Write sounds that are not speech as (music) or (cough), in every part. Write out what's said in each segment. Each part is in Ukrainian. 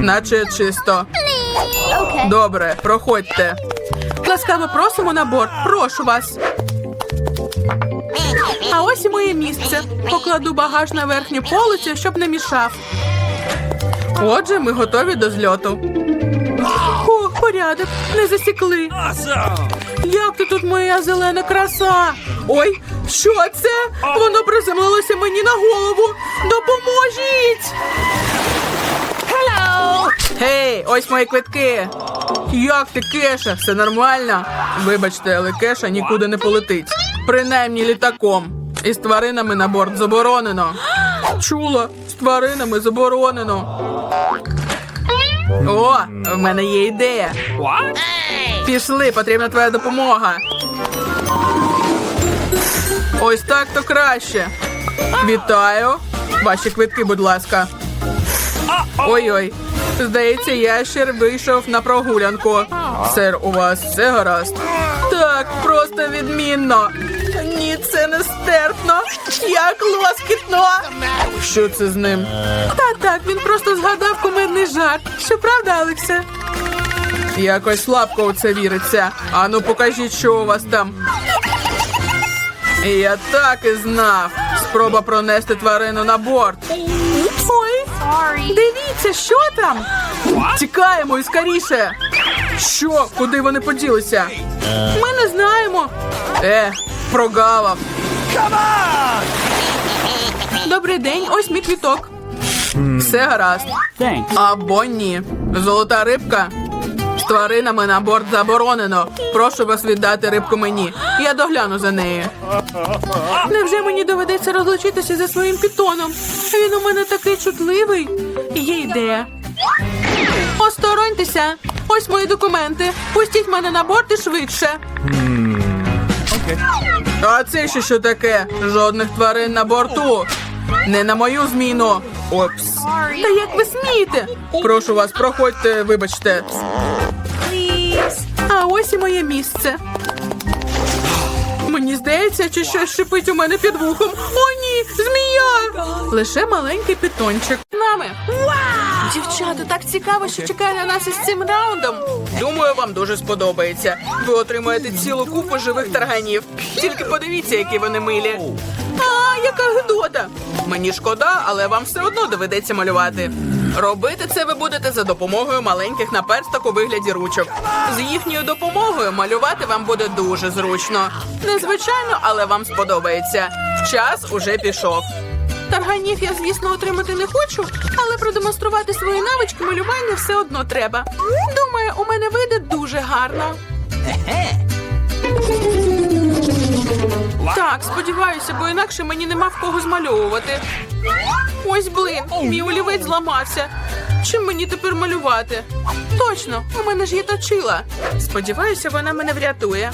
Наче чисто. Добре, проходьте. Ласкаво просимо на борт. Прошу вас. А ось і моє місце. Покладу багаж на верхню полицю, щоб не мішав. Отже, ми готові до зльоту. О, порядок, не засікли. Як ти тут моя зелена краса? Ой, що це? Воно приземлилося мені на голову. Допоможіть! Гей, ось мої квитки. Як ти, Кеша? Все нормально? Вибачте, але Кеша нікуди не полетить. Принаймні літаком. І з тваринами на борт заборонено. Чула, з тваринами заборонено. О, в мене є ідея. Пішли, потрібна твоя допомога. Ось так то краще. Вітаю. Ваші квитки, будь ласка. Ой-ой. Здається, ящер вийшов на прогулянку. Сер, у вас все гаразд? Так, просто відмінно. Ні, це не стерпно. Як лоскітно. Що це з ним? Та так, він просто згадав кумедний жарт. Що правда, Алексе? Якось слабко у це віриться. Ану, покажіть, що у вас там. Я так і знав. Спроба пронести тварину на борт. Дивіться, що там? Тікаємо і скоріше. Що? Куди вони поділися? Ми не знаємо. Е, прогавав. Добрий день, ось мій квіток. Все гаразд. Thanks. Або ні. Золота рибка. З тваринами на борт заборонено. Прошу вас віддати рибку мені. Я догляну за нею. Невже мені доведеться розлучитися зі своїм пітоном? Він у мене такий чутливий. Є ідея. Остороньтеся. Ось мої документи. Пустіть мене на борт і швидше. А це ще що таке? Жодних тварин на борту. Не на мою зміну. Опс. Та як ви смієте? Прошу вас, проходьте, вибачте. А ось і моє місце. Мені здається, чи щось шипить у мене під вухом. О, ні, змія! Лише маленький питончик. Нами. Дівчата, так цікаво, що чекає на нас із цим раундом. Думаю, вам дуже сподобається. Ви отримаєте цілу купу живих тарганів. Тільки подивіться, які вони милі. А, яка гидота! Мені шкода, але вам все одно доведеться малювати. Робити це ви будете за допомогою маленьких наперсток у вигляді ручок. З їхньою допомогою малювати вам буде дуже зручно. Незвичайно, але вам сподобається. Час уже пішов. Тарганів я, звісно, отримати не хочу, але продемонструвати свої навички малювання все одно треба. Думаю, у мене вийде дуже гарно. Так, сподіваюся, бо інакше мені нема в кого змальовувати. Ось блин, мій олівець зламався. Чим мені тепер малювати? Точно, у мене ж є точила. Сподіваюся, вона мене врятує.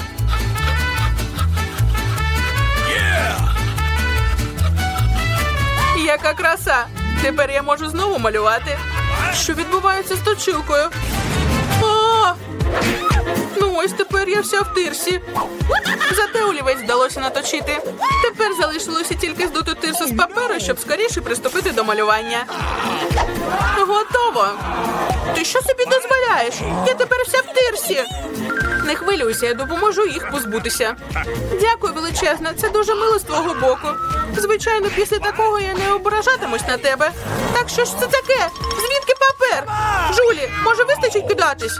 Яка краса! Тепер я можу знову малювати. Що відбувається з точилкою? А! Ось тепер я вся в тирсі. Зате олівець вдалося наточити. Тепер залишилося тільки здути тирсу з паперу, щоб скоріше приступити до малювання. Готово. Ти що собі дозволяєш? Я тепер вся в тирсі. Не хвилюйся, я допоможу їх позбутися. Дякую величезно, це дуже мило з твого боку. Звичайно, після такого я не ображатимусь на тебе. Так що ж це таке? Звідки папер? Жулі, може вистачить кидатись?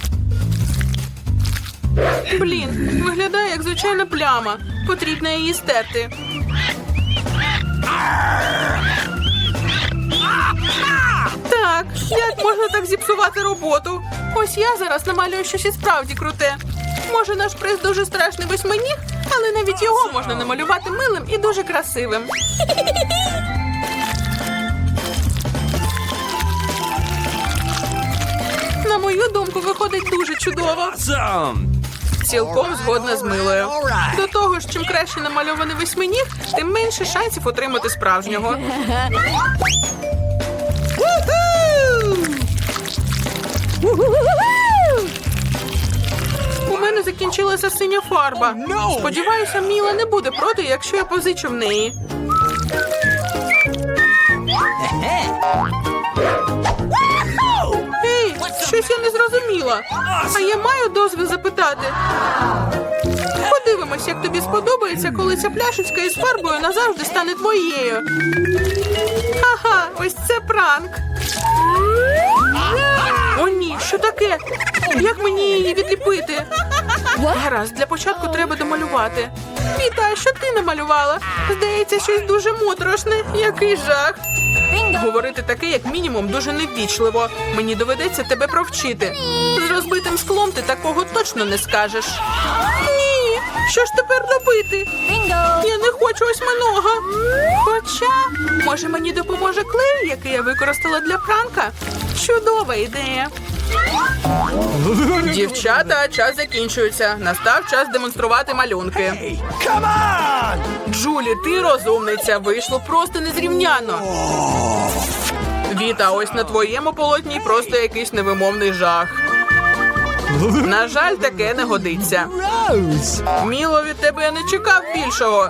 Блін, виглядає як звичайна пляма. Потрібно її стерти. Так, як можна так зіпсувати роботу? Ось я зараз намалюю щось і справді круте. Може, наш приз дуже страшний восьминіг, але навіть його можна намалювати милим і дуже красивим. На мою думку, виходить дуже чудово. Цілком згодна з милою. До того ж, чим краще намальований восьминіг, тим менше шансів отримати справжнього. У мене закінчилася синя фарба. Сподіваюся, Міла не буде проти, якщо я позичу в неї. Щось я не зрозуміла. А я маю дозвіл запитати. Подивимось, як тобі сподобається, коли ця пляшечка із фарбою назавжди стане твоєю. Ага, ось це пранк. О, ні, що таке? Як мені її відліпити? Гаразд, для початку треба домалювати. Віта, що ти намалювала? Здається, щось дуже моторошне. Який жах. Говорити таке, як мінімум, дуже неввічливо. Мені доведеться тебе провчити. З розбитим склом ти такого точно не скажеш. Ні, що ж тепер робити? Я не хочу осьминога. Хоча, може, мені допоможе клей, який я використала для пранка? Чудова ідея. Дівчата, час закінчується. Настав час демонструвати малюнки. Джулі, ти розумниця. Вийшло просто незрівняно. Віта, ось на твоєму полотні просто якийсь невимовний жах. На жаль, таке не годиться. Міло, від тебе я не чекав більшого.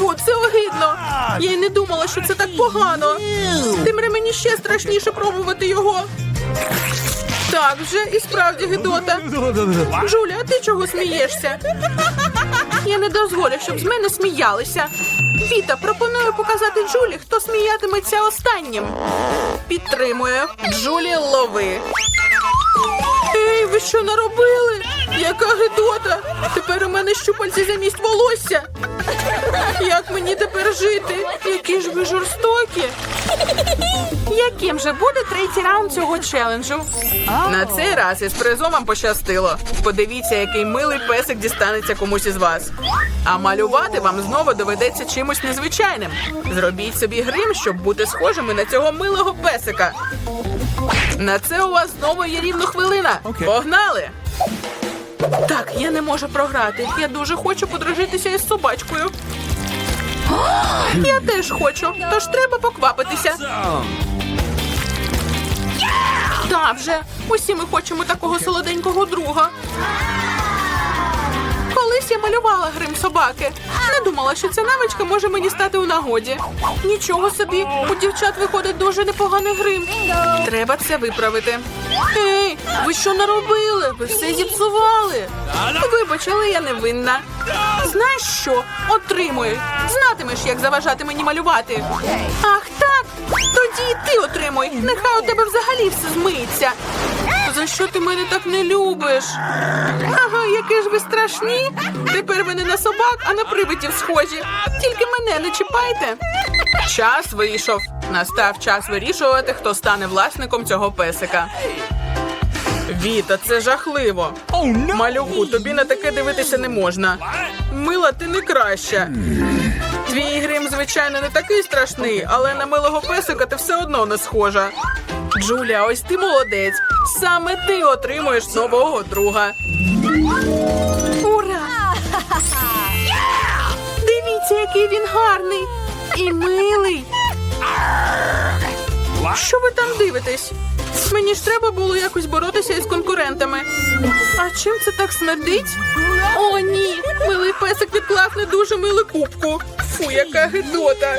Фу, це огидно. Я й не думала, що це так погано. Тим мені ще страшніше пробувати його. Так вже і справді гидота. Жуля, а ти чого смієшся? Я не дозволю, щоб з мене сміялися. Віта, пропоную показати Джулі, хто сміятиметься останнім. Підтримую. Джулі, лови. Ей, ви що наробили? Яка гидота! Тепер у мене щупальці замість волосся. Як мені тепер жити? Які ж ви жорстокі? Яким же буде третій раунд цього челенджу? На цей раз із призом вам пощастило. Подивіться, який милий песик дістанеться комусь із вас. А малювати вам знову доведеться чимось незвичайним. Зробіть собі грим, щоб бути схожими на цього милого песика. На це у вас знову є рівно хвилина. Погнали! Так, я не можу програти. Я дуже хочу подружитися із собачкою. (gasps) Я теж хочу, тож треба поквапитися. Та вже, усі ми хочемо такого солоденького друга. Я малювала грим собаки. Не думала, що ця навичка може мені стати у нагоді. Нічого собі, у дівчат виходить дуже непоганий грим. Треба це виправити. Ей, ви що наробили? Ви все зіпсували. Вибач, але я не винна. Знаєш що? Отримуй. Знатимеш, як заважати мені малювати. Ах, так. Тоді ти отримуй. Нехай у тебе взагалі все змиється. За що ти мене так не любиш? Ага, які ж ви страшні. Тепер ви не на собак, а на привидів схожі. Тільки мене не чіпайте. Час вийшов. Настав час вирішувати, хто стане власником цього песика. Віта, це жахливо. Малюку, тобі на таке дивитися не можна. Мила, ти не краща. Твій грим, звичайно, не такий страшний, але на милого песика ти все одно не схожа. Джулія, ось ти молодець. Саме ти отримуєш нового друга. Ура! Дивіться, який він гарний і милий. Що ви там дивитесь? Мені ж треба було якось боротися із конкурентами. А чим це так смердить? О, ні! Милий песик відклав не дуже милу кубку. Фу, яка гидота.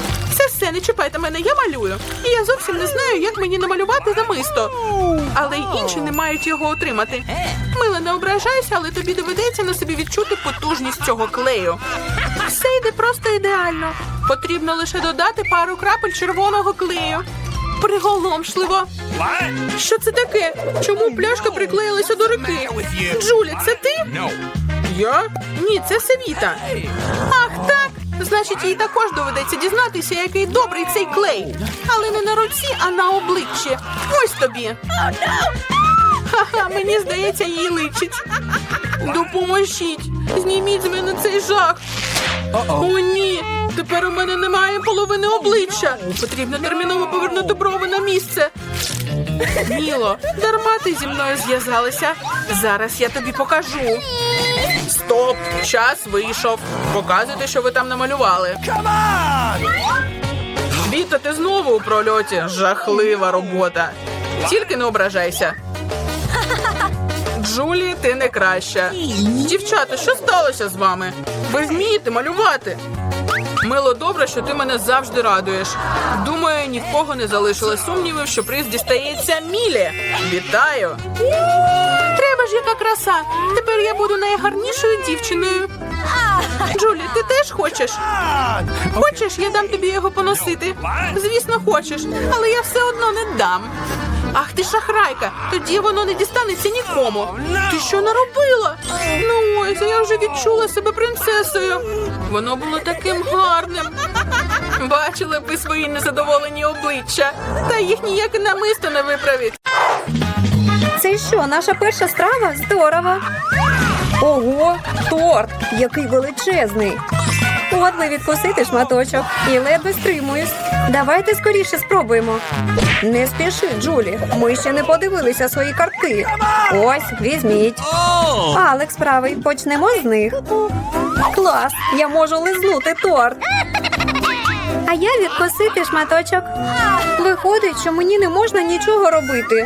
Не чіпайте мене, я малюю. І я зовсім не знаю, як мені намалювати намисто. Але й інші не мають його отримати. Мила, не ображайся, але тобі доведеться на собі відчути потужність цього клею. Все йде просто ідеально. Потрібно лише додати пару крапель червоного клею. Приголомшливо. Що це таке? Чому пляшка приклеїлася до руки? Джулі, це ти? Я? Ні, це Севіта. Ах, так. Значить, їй також доведеться дізнатися, який добрий цей клей. Але не на руці, а на обличчі. Ось тобі. Ха-ха, мені здається, їй личить. Допоможіть. Зніміть з мене цей жах. О, ні. Тепер у мене немає половини обличчя. Потрібно терміново повернути брови на місце. Міло, дарма ти зі мною зв'язалася. Зараз я тобі покажу. Стоп! Час вийшов. Показуйте, що ви там намалювали. Віта, ти знову у прольоті. Жахлива робота. Тільки не ображайся. Джулі, ти не краща. Дівчата, що сталося з вами? Ви вмієте малювати? Мило, добре, що ти мене завжди радуєш. Думаю, ні в кого не залишилось сумнівів, що приз дістається Мілі. Вітаю! Треба ж яка краса. Тепер я буду найгарнішою дівчиною. Джулі, ти теж хочеш? Хочеш, я дам тобі його поносити? Звісно, хочеш, але я все одно не дам. Ах ти шахрайка, тоді воно не дістанеться нікому. Ти що наробила? Ну ось, я вже відчула себе принцесою. Воно було таким гарним. Бачили б ви свої незадоволені обличчя, та їх ніяке намисто не виправить. Це що, наша перша страва? Здорово. Ого, торт, який величезний. От би відкусити шматочок і ледве стримуюсь. Давайте скоріше спробуємо. Не спіши, Джулі. Ми ще не подивилися свої картки. Ось, візьміть. Алекс правий, почнемо з них. Клас, я можу лизнути торт. А я відкусити шматочок. Виходить, що мені не можна нічого робити.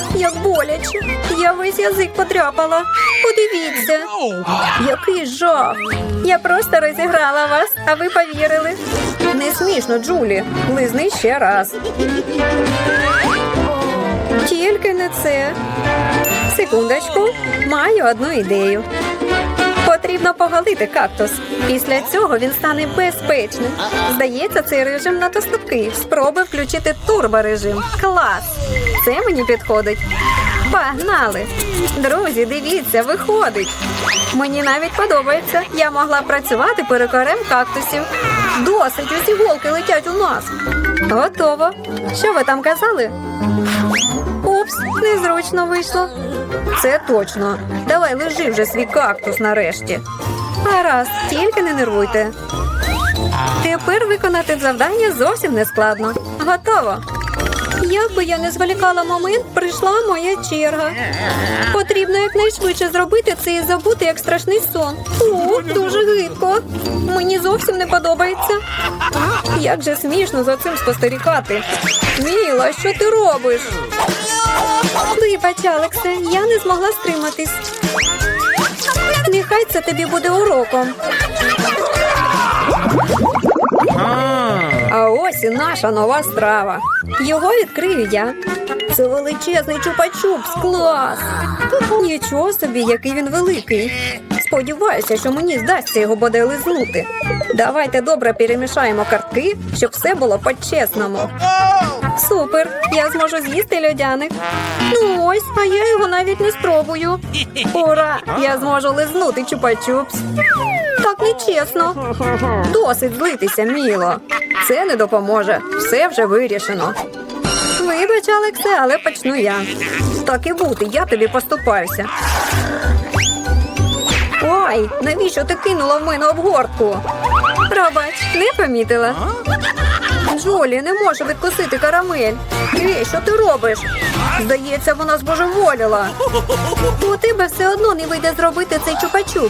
Як боляче. Я весь язик подряпала. Подивіться. Який жах! Я просто розіграла вас, а ви повірили. Не смішно, Джулі. Лизни ще раз. Тільки не це. Секундочку, маю одну ідею. Потрібно поголити кактус. Після цього він стане безпечним. Здається, цей режим надто слабкий. Спробуй включити турборежим. Клас! Це мені підходить. Погнали! Друзі, дивіться, виходить. Мені навіть подобається. Я могла працювати перекорем кактусів. Досить, усі голки летять у нас. Готово. Що ви там казали? Упс, незручно вийшло. Це точно. Давай лежи вже свій кактус нарешті. Гаразд, тільки не нервуйте. Тепер виконати завдання зовсім не складно. Готово. Як би я не зволікала момент, прийшла моя черга. Потрібно якнайшвидше зробити це і забути як страшний сон. О, дуже гидко. Мені зовсім не подобається. Як же смішно за цим спостерігати. Міла, що ти робиш? Вибач, Алексе, я не змогла стриматись. Нехай це тобі буде уроком. А ось і наша нова страва. Його відкрию я. Це величезний чупа-чупс, клас! Нічого собі, який він великий. Сподіваюся, що мені здасться його буде лизнути. Давайте добре перемішаємо картки, щоб все було по-чесному. Супер! Я зможу з'їсти льодяник. Ну ось, а я його навіть не спробую. Ура! Я зможу лизнути чупа-чупс. Так нечесно. Досить злитися, міло. Це не допоможе. Все вже вирішено. Вибач, Алексе, але почну я. Так і бути, я тобі поступаюся. Ой, навіщо ти кинула в мене обгортку? Пробач, не помітила. Джолі, не можу відкусити карамель. Ей, що ти робиш? Здається, вона збожеволіла. У тебе все одно не вийде зробити цей чупа-чупс.